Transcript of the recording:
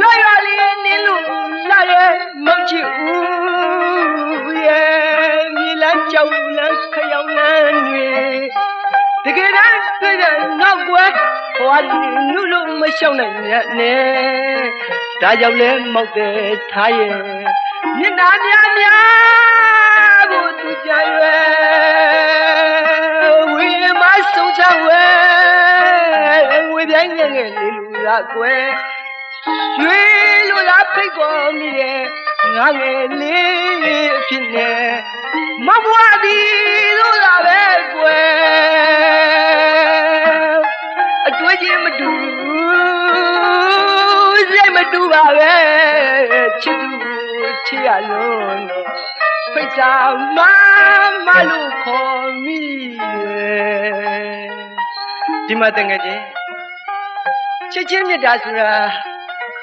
ရွရွလေးနင်းလို့လာရဲ့မုတ်ချီဦးရဲ့မြေလန်းကြောင်လန်းခယောင်လန်းတွေတကယ်တမ်းတွေ့တဲ့နောက်ကွယ်ဟောဒီနုလို့မရှောင်နိုင်ရနဲ့ဒါကြောင့်လဲမောက်တဲ့ထားရဲ့မျက်နှာများများကိုသူကြရွယ်ဝိမဆုံးချဝဲငွေပြိုင်းငယ်ငယ်လေးလူရကွယ် ရွှေလိုလားဖိတ်ခေါ်မိရဲ့ငါငယ်လေးအဖြစ်နဲ့မဘွားဒီလိုလားပဲကွယ်အတွေ့ချင်းမတူစိတ်မတူပါပဲချစ်သူချစ်ရလို့ဖိတ်စာမမလို့ခေါ်မိရဲ့ဒီမှာတငယ်ချင်းချစ်ချင်းမြတ်တာဆိုတာ